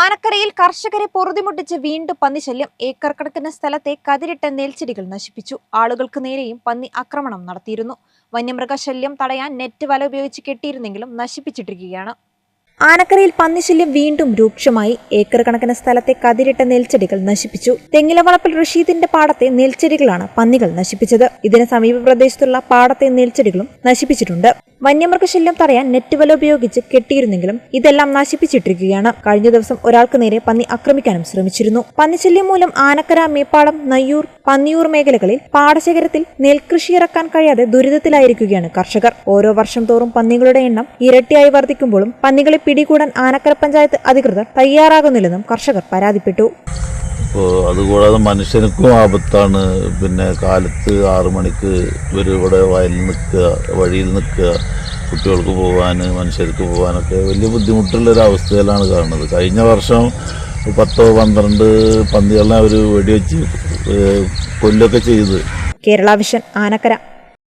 ആനക്കരയിൽ കർഷകരെ പൊറുതിമുട്ടിച്ച് വീണ്ടും പന്നിശല്യം ഏക്കർ കണക്കിന് സ്ഥലത്തെ കതിരിട്ട നെൽച്ചെടികൾ നശിപ്പിച്ചു. ആളുകൾക്ക് നേരെയും പന്നി ആക്രമണം നടത്തിയിരുന്നു. വന്യമൃഗശല്യം തടയാൻ നെറ്റ് വല ഉപയോഗിച്ച് കെട്ടിയിരുന്നെങ്കിലും നശിപ്പിച്ചിട്ടിരിക്കുകയാണ്. ആനക്കരയിൽ പന്നിശല്യം വീണ്ടും രൂക്ഷമായി. ഏക്കർ കണക്കിന് സ്ഥലത്തെ കതിരിട്ട നെൽച്ചെടികൾ നശിപ്പിച്ചു. തെങ്ങിലവളപ്പിൽ റഷീദിന്റെ പാടത്തെ നെൽച്ചെടികളാണ് പന്നികൾ നശിപ്പിച്ചത്. ഇതിന് സമീപ പ്രദേശത്തുള്ള പാടത്തെ നെൽച്ചെടികളും നശിപ്പിച്ചിട്ടുണ്ട്. വന്യമൃഗശല്യം തടയാൻ നെറ്റ് വല ഉപയോഗിച്ച് കെട്ടിയിരുന്നെങ്കിലും ഇതെല്ലാം നശിപ്പിച്ചിട്ടിരിക്കുകയാണ്. കഴിഞ്ഞ ദിവസം ഒരാൾക്ക് നേരെ പന്നി ആക്രമിക്കാനും ശ്രമിച്ചിരുന്നു. പന്നിശല്യം മൂലം ആനക്കര മേപ്പാടം നയ്യൂർ പന്നിയൂർ മേഖലകളിൽ പാടശേഖരത്തിൽ നെൽകൃഷി ഇറക്കാൻ കഴിയാതെ ദുരിതത്തിലായിരിക്കുകയാണ് കർഷകർ. ഓരോ വർഷം തോറും പന്നികളുടെ എണ്ണം ഇരട്ടിയായി വർദ്ധിക്കുമ്പോഴും പന്നികളെ പിടികൂടാൻ ആനക്കര പഞ്ചായത്ത് അധികൃതർ തയ്യാറാകുന്നില്ലെന്നും കർഷകർ പരാതിപ്പെട്ടു. അപ്പോൾ അതുകൂടാതെ മനുഷ്യർക്കും ആപത്താണ്. പിന്നെ കാലത്ത് ആറു മണിക്ക് ഇവർ ഇവിടെ വയലിൽ നിൽക്കുക വഴിയിൽ നിൽക്കുക കുട്ടികൾക്ക് പോകാൻ മനുഷ്യർക്ക് പോകാനൊക്കെ വലിയ ബുദ്ധിമുട്ടുള്ള ഒരു അവസ്ഥയിലാണ് കാണുന്നത്. കഴിഞ്ഞ വർഷം പത്തോ പന്ത്രണ്ട് പന്തികളെ അവർ വെടിവെച്ച് കൊല്ലൊക്കെ ചെയ്ത്. കേരള വിഷൻ ആനക്കര.